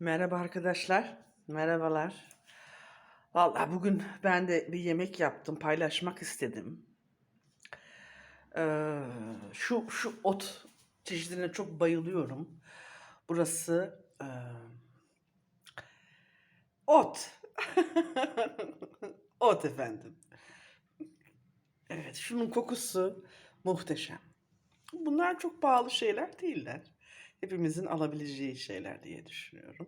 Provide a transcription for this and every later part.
Merhaba arkadaşlar. Merhabalar. Vallahi bugün ben de bir yemek yaptım. Paylaşmak istedim. Ee, şu şu ot çeşidine çok bayılıyorum. Burası e, ot. ot efendim. Evet, şunun kokusu muhteşem. Bunlar çok pahalı şeyler değiller. Hepimizin alabileceği şeyler diye düşünüyorum.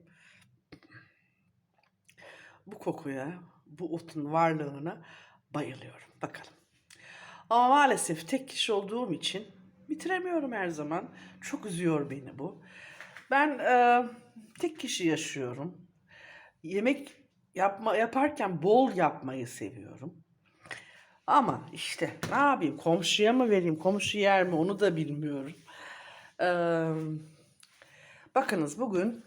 Bu kokuya, bu otun varlığına bayılıyorum. Bakalım. Ama maalesef tek kişi olduğum için bitiremiyorum her zaman. Çok üzüyor beni bu. Ben e, tek kişi yaşıyorum. Yemek yapma yaparken bol yapmayı seviyorum. Ama işte ne yapayım komşuya mı vereyim komşu yer mi onu da bilmiyorum. Ee, bakınız bugün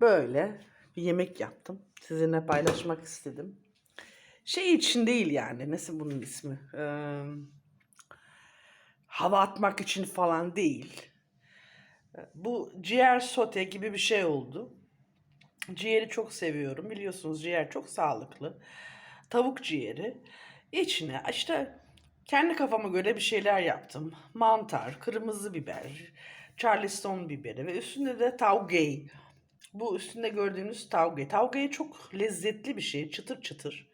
böyle bir yemek yaptım. Sizinle paylaşmak istedim. Şey için değil yani. Nasıl bunun ismi? Ee, hava atmak için falan değil. Bu ciğer sote gibi bir şey oldu. Ciğeri çok seviyorum. Biliyorsunuz ciğer çok sağlıklı. Tavuk ciğeri. İçine işte kendi kafama göre bir şeyler yaptım. Mantar, kırmızı biber, charleston biberi ve üstünde de taugay. Bu üstünde gördüğünüz taugay. Taugay çok lezzetli bir şey. Çıtır çıtır.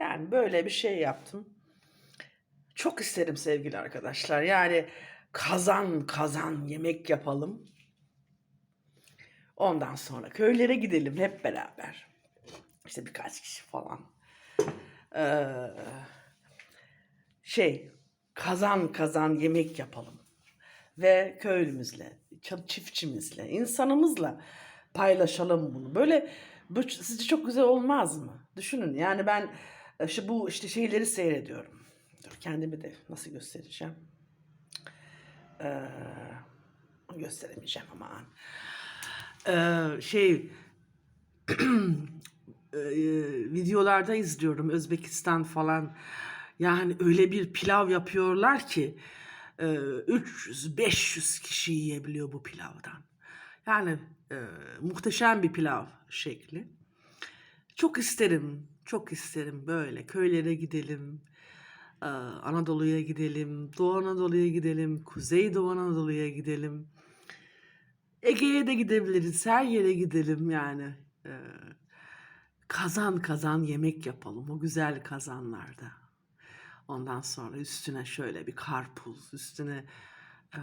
Yani böyle bir şey yaptım. Çok isterim sevgili arkadaşlar. Yani kazan kazan yemek yapalım. Ondan sonra köylere gidelim hep beraber. İşte birkaç kişi falan. Ee, şey kazan kazan yemek yapalım. Ve köylümüzle, çiftçimizle, insanımızla paylaşalım bunu. Böyle bu sizce çok güzel olmaz mı? Düşünün yani ben e, işte bu işte şeyleri seyrediyorum. Dur kendimi de nasıl göstereceğim? Ee, gösteremeyeceğim aman. Ee, şey e, videolarda izliyorum Özbekistan falan. Yani öyle bir pilav yapıyorlar ki e, 300-500 kişi yiyebiliyor bu pilavdan. Yani e, muhteşem bir pilav şekli. Çok isterim, çok isterim böyle köylere gidelim. e, Anadolu'ya gidelim, Doğu Anadolu'ya gidelim, Kuzey Doğu Anadolu'ya gidelim. Ege'ye de gidebiliriz, her yere gidelim yani. E, kazan kazan yemek yapalım o güzel kazanlarda. Ondan sonra üstüne şöyle bir karpuz, üstüne eee,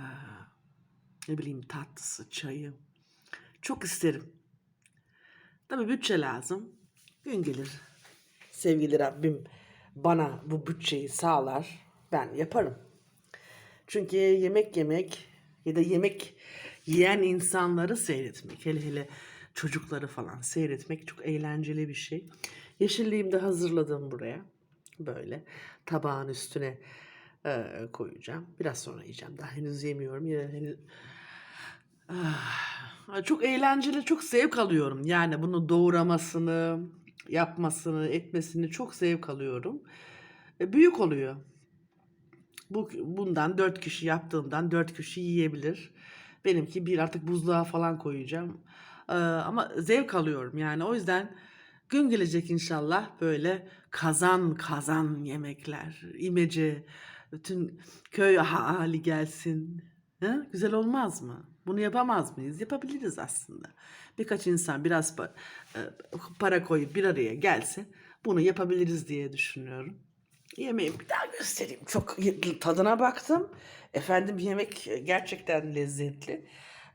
ne bileyim tatlısı, çayı. Çok isterim. Tabii bütçe lazım. Gün gelir. Sevgili Rabbim bana bu bütçeyi sağlar. Ben yaparım. Çünkü yemek yemek ya da yemek yiyen insanları seyretmek, hele hele çocukları falan seyretmek çok eğlenceli bir şey. Yeşilliğimi de hazırladım buraya. Böyle tabağın üstüne e, koyacağım. Biraz sonra yiyeceğim. Daha henüz yemiyorum. Yine henüz... Ah, çok eğlenceli, çok zevk alıyorum. Yani bunu doğramasını, yapmasını, etmesini çok zevk alıyorum. E, büyük oluyor. Bu bundan dört kişi yaptığımdan dört kişi yiyebilir. Benimki bir artık buzluğa falan koyacağım. Ee, ama zevk alıyorum yani o yüzden gün gelecek inşallah böyle kazan kazan yemekler, imece, bütün köy hali gelsin. Ha? Güzel olmaz mı? Bunu yapamaz mıyız? Yapabiliriz aslında. Birkaç insan biraz e, para koyup bir araya gelse bunu yapabiliriz diye düşünüyorum. Yemeği bir daha göstereyim. Çok tadına baktım. Efendim yemek gerçekten lezzetli.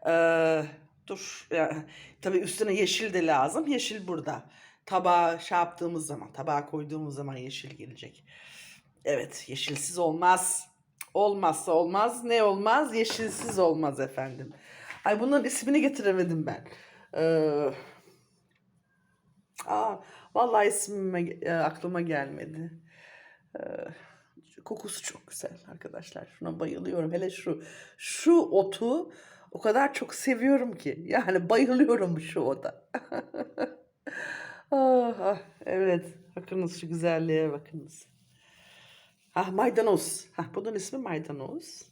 Ee, dur. Ya, tabii üstüne yeşil de lazım. Yeşil burada. Tabağa şey yaptığımız zaman, tabağa koyduğumuz zaman yeşil gelecek. Evet, yeşilsiz olmaz. Olmazsa olmaz. Ne olmaz? Yeşilsiz olmaz efendim. Ay bunların ismini getiremedim ben. Ee, aa, vallahi ismime, e, aklıma gelmedi. Ee, kokusu çok güzel arkadaşlar. Şuna bayılıyorum. Hele şu şu otu o kadar çok seviyorum ki. Yani bayılıyorum şu ota. ah, ah, evet. Bakınız şu güzelliğe bakınız. Ah maydanoz. Ah, bunun ismi maydanoz.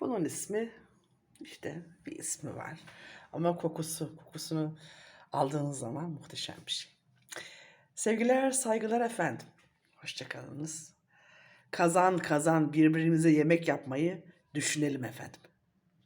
Bunun ismi İşte bir ismi var. Ama kokusu, kokusunu aldığınız zaman muhteşem bir şey. Sevgiler, saygılar efendim. Hoşçakalınız. Kazan kazan birbirimize yemek yapmayı düşünelim efendim.